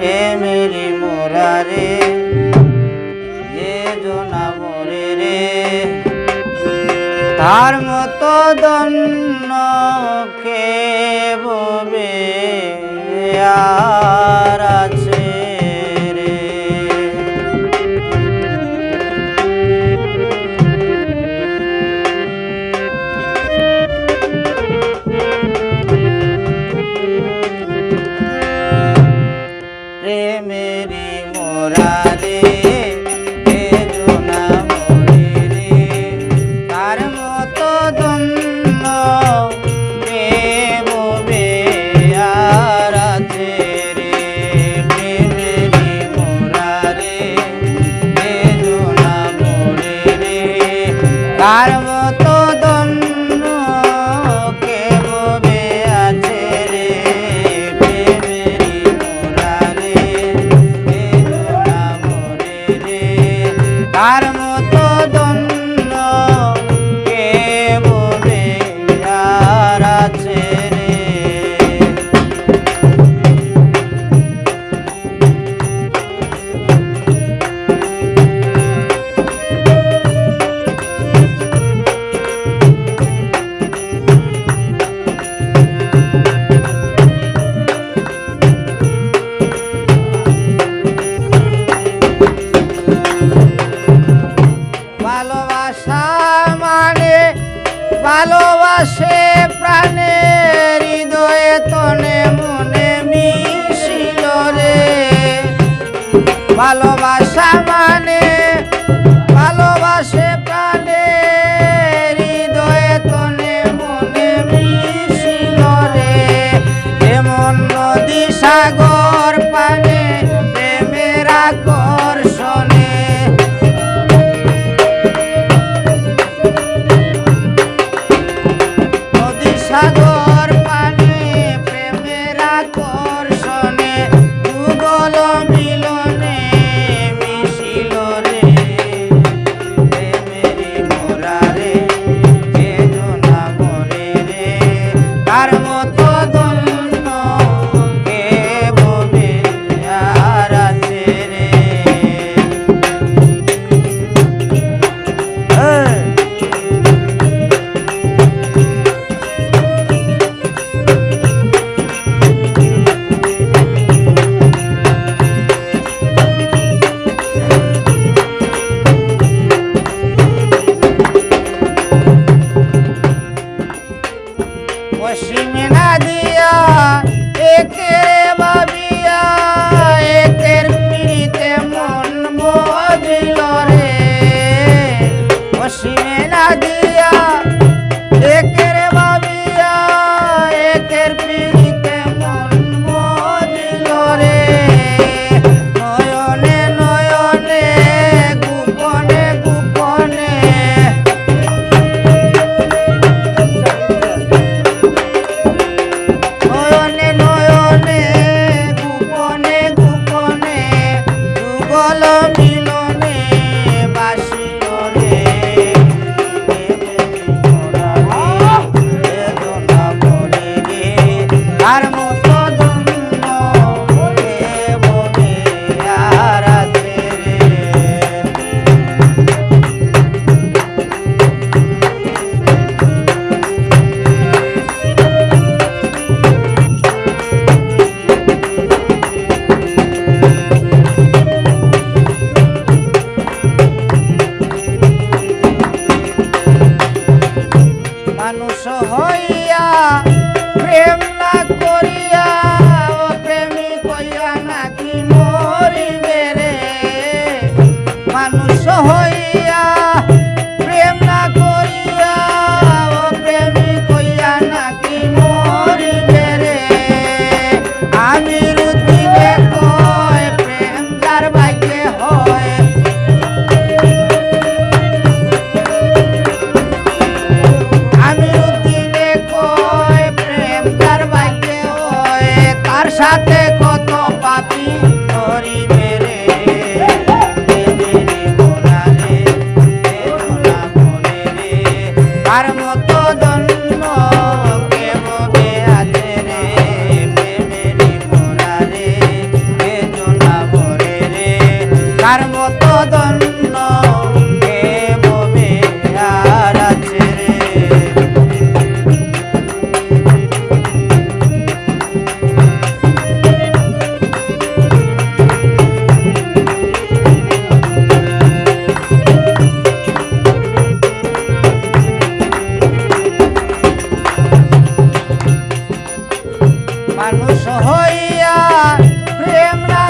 হে Mary মোরা রে যে জোনা মরে রে। তার মতো দন্ন কে ববে আ তার মতো দন্য কে ববে আছে রে প্রেমেরি মোরা রে মোরা রে তার মানুষ হইয়া প্রেম না